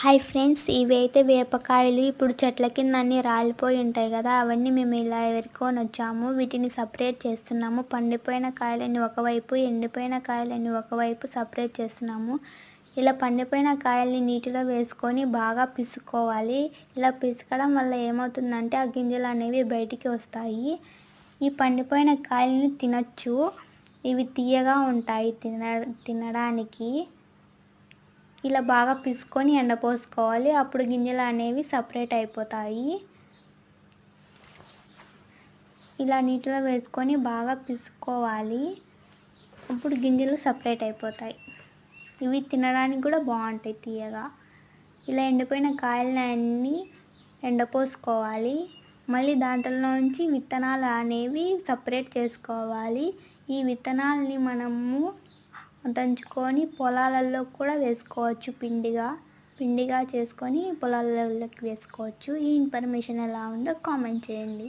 Hi friends ఇవి అయితే వేపకాయలు ఇప్పుడు చెట్ల కింద అన్నీ రాలిపోయి ఉంటాయి కదా అవన్నీ మేము ఇలా ఎరుకొని వచ్చాము. వీటిని సపరేట్ చేస్తున్నాము. పండిపోయిన కాయలని ఒకవైపు ఎండిపోయిన కాయలని ఒకవైపు సపరేట్ చేస్తున్నాము. ఇలా పండిపోయిన కాయల్ని నీటిలో వేసుకొని బాగా పిసుకోవాలి. ఇలా పిసకడం వల్ల ఏమవుతుందంటే ఆ గింజలు అనేవి బయటికి వస్తాయి. ఈ పండిపోయిన కాయలను తినచ్చు. ఇవి తీయగా ఉంటాయి తిన తినడానికి. ఇలా బాగా పిసుకొని ఎండపోసుకోవాలి అప్పుడు గింజలు అనేవి సపరేట్ అయిపోతాయి. ఇలా నీటిలో వేసుకొని బాగా పిసుకోవాలి. అప్పుడు గింజలు సపరేట్ అయిపోతాయి. ఇవి తినడానికి కూడా బాగుంటాయి తీయగా. ఇలా ఎండిపోయిన కాయలని అన్నీ ఎండపోసుకోవాలి మళ్ళీ దాంట్లోంచి విత్తనాలు అనేవి సపరేట్ చేసుకోవాలి. ఈ విత్తనాలని మనము దంచుకొని పొలాలలో కూడా వేసుకోవచ్చు పిండిగా. పిండిగా చేసుకొని పొలాలలోకి వేసుకోవచ్చు. ఈ ఇన్ఫర్మేషన్ ఎలా ఉందో కామెంట్ చేయండి.